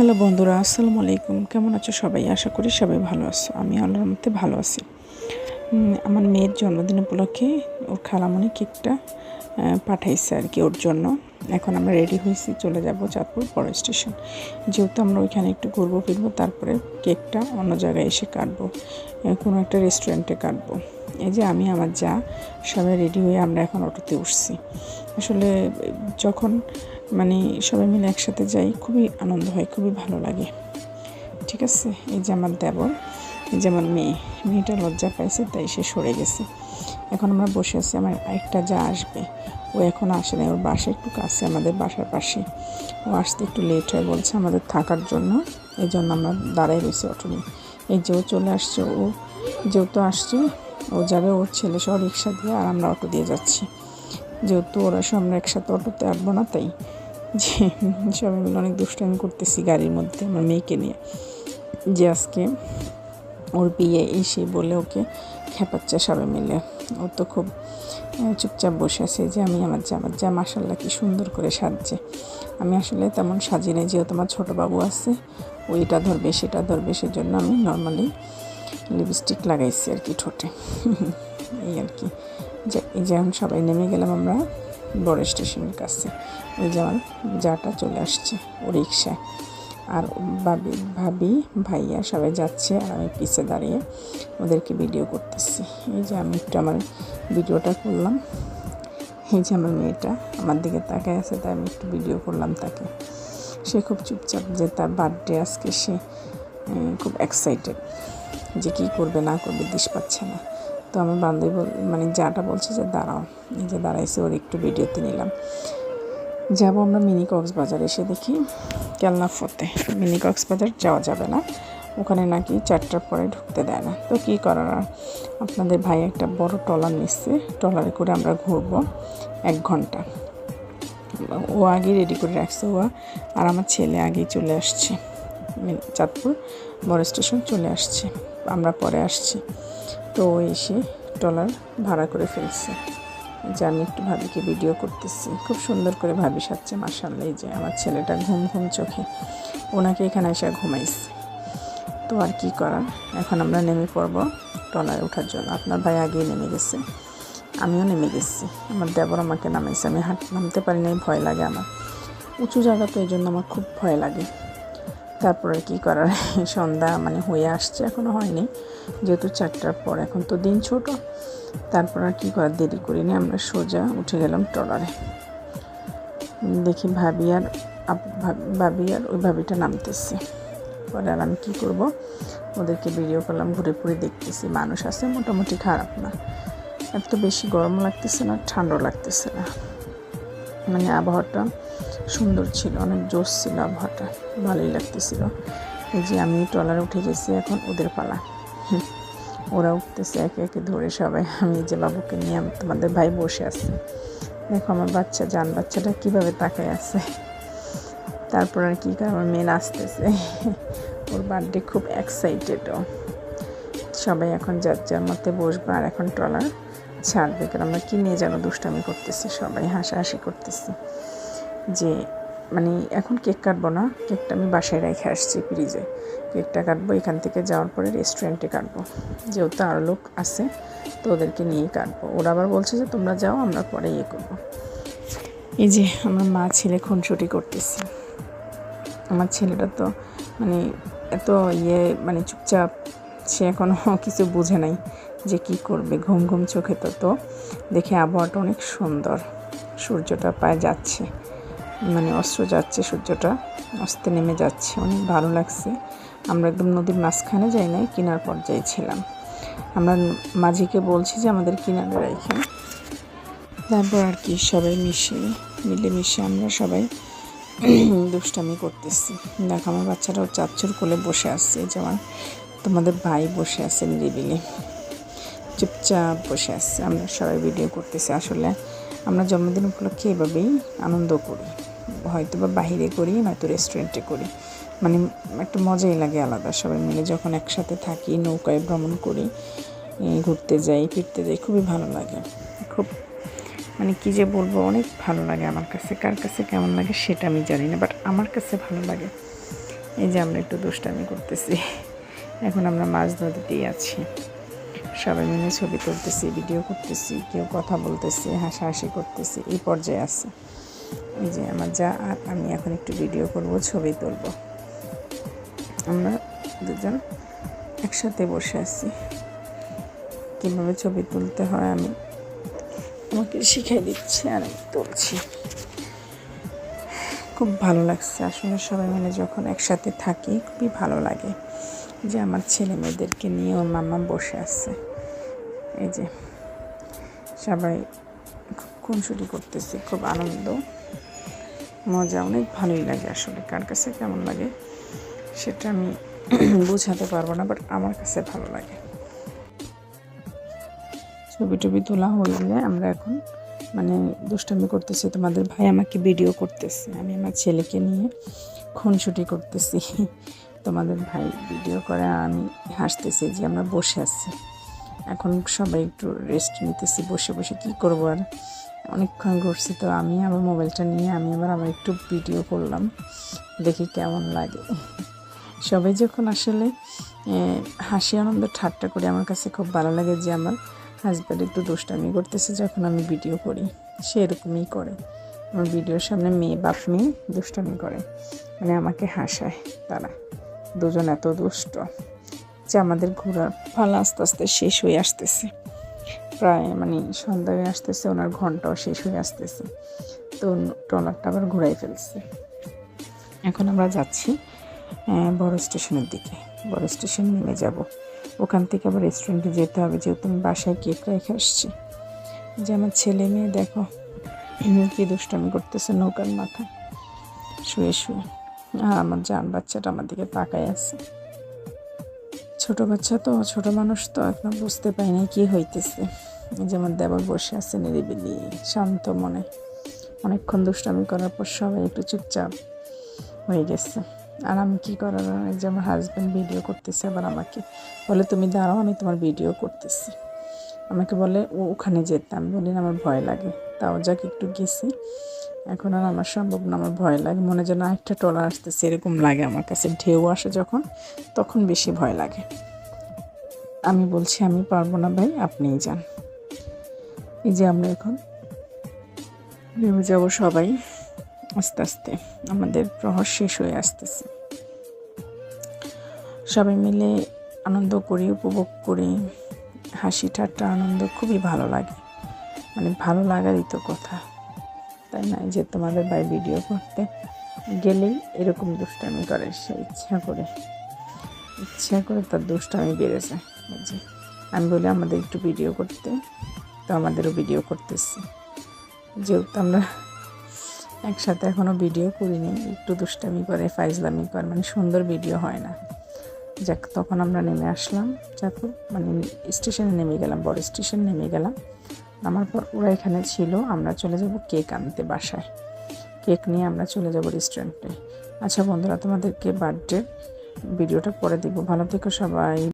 Hello বন্ধুরা, আসসালামু আলাইকুম। কেমন আছো সবাই? আশা করি সবাই ভালো আছো। আমি আল্লাহর মধ্যে ভালো আছি। আমার মেয়ের জন্মদিন উপলক্ষে ওর খালামণি কেকটা পাঠাইছে আর কি ওর জন্য। এখন আমরা রেডি হয়েছি, চলে যাব চাঁদপুর বড় স্টেশন যেহেতু আমরা ওইখানে একটু ঘুরবো, ফিরবো, তারপরে কেকটা অন্য জায়গায় এসে কাটবো কোনো একটা রেস্টুরেন্টে কাটবো। এই যে আমি, আমার যা, সবাই রেডি হয়ে আমরা এখন অটোতে উঠছি। আসলে, যখন মানে সবাই মিলে একসাথে যাই, খুবই আনন্দ হয়, খুবই ভালো লাগে। ঠিক আছে? এই যে আমার দেবর, এই যে আমার মেয়ে, মেয়েটা লজ্জা পাইছে, তাই সে সরে গেছে। এখন আমরা বসে আছি, আমার একটা যা আসবে। ও এখন আসে না ওর বাসা একটু কাছে, আমাদের বাসার পাশে। ও আসতে একটু লেট হয়, বলছে আমাদের থাকার জন্য, এই জন্য আমরা দাঁড়াই রয়েছি অটো নিয়ে। এই যে ও চলে আসছে, ও যেহেতু আসছে, ও যাবে, ওর ছেলে সহ রিক্সা দিয়ে, আর আমরা অটো দিয়ে যাচ্ছি। যেহেতু ওরা সব আমরা একসাথে অটোতে আসব না, তাই যে সবাই মিলে অনেক দুষ্টামি করতেছি গাড়ির মধ্যে আমার মেয়েকে নিয়ে। যে আজকে ওর বিয়ে এসে বলে ওকে খেপাচ্ছে সবাই মিলে। ও তো খুব চুপচাপ বসে আছে যে আমি আমার যা আমার যা মাসাল্লাহ কি সুন্দর করে সাজছে। আমি আসলে তেমন সাজি নাই যেহেতু আমার ছোটো বাবু আছে, ও এটা ধরবে, সেটা ধরবে, সেজন্য আমি নর্মালি লিপস্টিক লাগাইছি আর কি ঠোঁটে। এই আর কি। যে এই সবাই নেমে গেলাম আমরা। বড় স্টেশনের কাছে। ওই যে আমার যাটা চলে আসছে, ও রিক্সায় আর ভাবি ভাবি ভাইয়া সবাই যাচ্ছে আর আমি পিছে দাঁড়িয়ে ওদেরকে ভিডিও করতেছি। এই যে আমি একটু আমার ভিডিওটা করলাম। এই যে আমার মেয়েটা আমার দিকে তাকায় আছে, তাই আমি একটু ভিডিও করলাম তাকে। সে খুব চুপচাপ যে তার বার্থডে আজকে সে খুব এক্সাইটেড যে কী করবে, না করবে, দিশ পাচ্ছে না। তো আমার বান্ধবী মানে যাটা বলছে যে, দাঁড়াও, এই যে দাঁড়াইছে, ওর একটু ভিডিওতে নিলাম। যাব আমরা মিনি কক্সবাজার, এসে দেখি কেলনা ফতে। মিনি কক্সবাজার যাওয়া যাবে না। ওখানে নাকি চারটার পরে ঢুকতে দেয় না। তো কী করার আর? আপনাদের ভাই একটা বড় ট্রলার নিচ্ছে। ট্রলারে করে আমরা ঘুরবো এক ঘণ্টা। ও আগে রেডি করে রাখছে ও আর আমার ছেলে আগেই চলে আসছে। চাঁদপুর বড় স্টেশন চলে আসছে। আমরা পরে আসছি। তো এসে ট্রলার ভাড়া করে ফেলছে। যে আমি একটু ভাবিকে ভিডিও করতেছি। খুব সুন্দর করে ভাবি সাজছে মাসাল্লাহ এই যে আমার ছেলেটা ঘুম ঘুম চোখে। ওনাকে এখানে এসে ঘুমাইছে। তো আর কি করার? এখন আমরা নেমে পড়ব ট্রলারে ওঠার জন্য। আপনার ভাই আগেই নেমে গেছে। আমিও নেমে গেছি। আমার দেবর আমাকে নামাইছে। আমি হাঁট, নামতে পারি নাই ভয় লাগে আমার। উঁচু জায়গা তো এই জন্য আমার খুব ভয় লাগে। তারপরে কি করার? সন্ধ্যা মানে হয়ে আসছে এখনও হয়নি। যেহেতু চারটার পর, এখন তো দিন ছোট। তারপর আর কী করার? দেরি করিনি, আমরা সোজা উঠে গেলাম ট্রলারে। দেখি ভাবি আর ভাবি আর ওই ভাবিটা নামতেছে। পরে আর আমি কী করব? ওদেরকে ভিডিও করলাম, ঘুরে ঘুরে দেখতেছি। মানুষ আছে, মোটামুটি খারাপ না। এত বেশি গরম লাগতেছে না, ঠান্ডা লাগতেছে না। মানে আবহাওয়াটা সুন্দর ছিল, অনেক জোশ ছিল আবহাওয়াটা, ভালোই লাগতেছিল। এই যে আমি ট্রলারে উঠে গেছি এখন ওদের পালা। ওরা উঠতেছে একে একে ধরে সবাই। আমি যে বাবুকে নিয়ে আমি তোমাদের ভাই বসে আছে। দেখো আমার বাচ্চা যান বাচ্চাটা কীভাবে তাকায় আছে। তারপর আর কী আমার মেয়ে নাচতেছে ওর বার্থডে খুব এক্সাইটেডও সবাই এখন যার যার মধ্যে বসবে, আর এখন ট্রলার। ছাড়বে কারণ আমরা কী নিয়ে যেন দুষ্টামি করতেছি, সবাই হাসাহাসি করতেছি। যে মানে এখন কেক কাটবো না, কেকটা আমি বাসায় রেখে আসছি ফ্রিজে। কেকটা কাটবো, এখান থেকে যাওয়ার পরে রেস্টুরেন্টে কাটবো। যেহেতু আরও লোক আছে, তো ওদেরকে নিয়েই কাটবো। ওরা আবার বলছে যে, তোমরা যাও, আমরা পরে ইয়ে করব। এই যে, আমার মা ছেলে খুনসুটি করতেছে। আমার ছেলেটা তো মানে এত ইয়ে মানে চুপচাপ, সে এখনও কিছু বুঝে নাই। যে কি করবে ঘুম ঘুম চোখে তো তো দেখে আবহাওয়াটা অনেক সুন্দর। সূর্যটা পায়ে যাচ্ছে মানে অস্ত্র যাচ্ছে সূর্যটা, অস্তে নেমে যাচ্ছে, অনেক ভালো লাগছে। আমরা একদম নদীর মাঝখানে যাই নাই, কিনার পর্যায়ে ছিলাম। আমরা মাঝিকে বলছি যে আমাদের কিনারে রাখেন তারপর আর কি, সবাই মিশে, মিলেমিশে আমরা সবাই দুষ্টামি করতেছি। দেখো, আমার বাচ্চারাও চাচ্চুর কোলে বসে আসছে যেমন তোমাদের ভাই বসে আছে নিরিবিলি। চুপচাপ বসে আছে। আমরা সবাই ভিডিও করতেছি আসলে। আমরা জন্মদিন উপলক্ষে এভাবেই আনন্দ করি। হয়তো বা বাহিরে করি, নয়তো রেস্টুরেন্টে করি। মানে একটা মজাই লাগে আলাদা। সবাই মিলে যখন একসাথে থাকি, নৌকায় ভ্রমণ করি ঘুরতে যাই, ফিরতে যাই, খুবই ভালো লাগে। খুব মানে কী যে বলব, অনেক ভালো লাগে আমার কাছে। কার কাছে কেমন লাগে সেটা আমি জানি না বাট আমার কাছে ভালো লাগে। এই যে আমরা একটু দুষ্টামি করতেছি। এখন আমরা মাছ নদীতেই আছি। সবাই মিলে ছবি তুলতেছি ভিডিও করতেছি, কেউ কথা বলতেছে, হাসাহাসি করতেছি, এই পর্যায়ে আছে। এই যে আমার যা, আর আমি এখন একটু ভিডিও করব, ছবি তুলব। আমরা দুজন একসাথে বসে আছি। কীভাবে ছবি তুলতে হয় আমি আমাকে শিখাই দিচ্ছে আর আমি তুলছি। খুব ভালো লাগছে। আসলে সবাই মিলে যখন একসাথে থাকি, খুবই ভালো লাগে যে আমার ছেলে মেয়েদেরকে নিয়ে ওর মামা বসে আছে। এই যে সবাই খুনসুটি করতেছে, খুব আনন্দ, মজা, অনেক ভালোই লাগে আসলে, কার কাছে কেমন লাগে সেটা আমি বোঝাতে পারব না বাট আমার কাছে ভালো লাগে। ছবি টবি তোলা হলে আমরা এখন মানে দুষ্টামি করতেছি, তোমাদের ভাই আমাকে ভিডিও করতেছে, আমি আমার ছেলেকে নিয়ে খুনসুটি করতেছি। তোমাদের ভাই ভিডিও করে, আমি হাসতেছি যে আমরা বসে আছি। এখন সবাই একটু রেস্ট নিতেছি, বসে বসে কি করব আর? অনেকক্ষণ ঘুরছি তো আমি আমার মোবাইলটা নিয়ে, আমি আবার আবার একটু ভিডিও করলাম, দেখি কেমন লাগে। সবাই যখন আসলে হাসি আনন্দ ঠাট্টা করে, আমার কাছে খুব ভালো লাগে যে আমার হাজব্যান্ড একটু দুষ্টামি করতেছে যখন আমি ভিডিও করি, সে এরকমই করে। আমার ভিডিওর সামনে মেয়ে, বাপ মেয়ে দুষ্টামি করে মানে আমাকে হাসায় তারা। দুজন এত দুষ্ট। যে আমাদের ঘোরার পালা আস্তে আস্তে শেষ হয়ে আসতেছে। প্রায় মানে সন্ধ্যা হয়ে আসতেছে, ওনার ঘন্টাও শেষ হয়ে আসতেছে। তো ট্রলারটা আবার ঘুরাই ফেলছে। এখন আমরা যাচ্ছি বড় স্টেশনের দিকে। বড় স্টেশন নেমে যাব। ওখান থেকে আবার রেস্টুরেন্টে যেতে হবে, যেহেতু আমি বাসায় কেক রেখে আসছি। যে আমার ছেলে মেয়ে, দেখো, কি দুষ্টামি করতেছে নৌকার মাথায়। শুয়ে শুয়ে। আর আমার জান বাচ্চাটা আমার দিকে তাকায় আছে। ছোট বাচ্চা তো, ছোট মানুষ তো এখন বুঝতে পারি না কি হইতেছে। যেমন দেবর বসে আছে নিরিবিলি, শান্ত মনে। অনেকক্ষণ দুষ্টামি করার পর সবাই একটু চুপচাপ হয়ে গেছে। আর আমি কী করার? যে আমার হাজব্যান্ড ভিডিও করতেছে আবার আমাকে। বলে, তুমি দাঁড়াও, আমি তোমার ভিডিও করতেছি। আমাকে বলে, ও ওখানে যেতাম। বলি আমার ভয় লাগে। তাও যাক, একটু গেছি। এখন আর আমার সম্ভব না, আমার ভয় লাগে। মনে যেন একটা টলা আসতেছে, এরকম লাগে আমার কাছে। ঢেউ আসে যখন, তখন বেশি ভয় লাগে। আমি বলছি, আমি পারব না ভাই, আপনিই যান। এই যে আমরা এখন নেমে যাব সবাই, আস্তে আস্তে আমাদের প্রহর শেষ হয়ে আসতেছে। সবাই মিলে আনন্দ করি, উপভোগ করি। হাসি ঠাট্টা, আনন্দ, খুবই ভালো লাগে। মানে ভালো লাগারই তো কথা। তাই না যে তোমাদের ভাই ভিডিও করতে। গেলেই এরকম দুষ্টামি করে, সে ইচ্ছা করে। ইচ্ছা করে তার দুষ্টামি বেড়ে যায় যে, আমি বলি আমাদের একটু ভিডিও করতে, তো আমাদেরও ভিডিও করতেছি। যেহেতু আমরা একসাথে এখনও ভিডিও করিনি, একটু দুষ্টামি করে, ফাইজলামি করে মানে সুন্দর ভিডিও হয় না। যাক, তখন আমরা নেমে আসলাম। যাতে মানে স্টেশনে নেমে গেলাম, বড় স্টেশন নেমে গেলাম। নামার পর ওরা এখানে ছিল, আমরা চলে যাব কেক আনতে বাসায়। কেক নিয়ে আমরা চলে যাব রেস্টুরেন্টে আচ্ছা বন্ধুরা, তোমাদেরকে বার্থডে ভিডিওটা পরে দিব ভালো থেকো সবাই।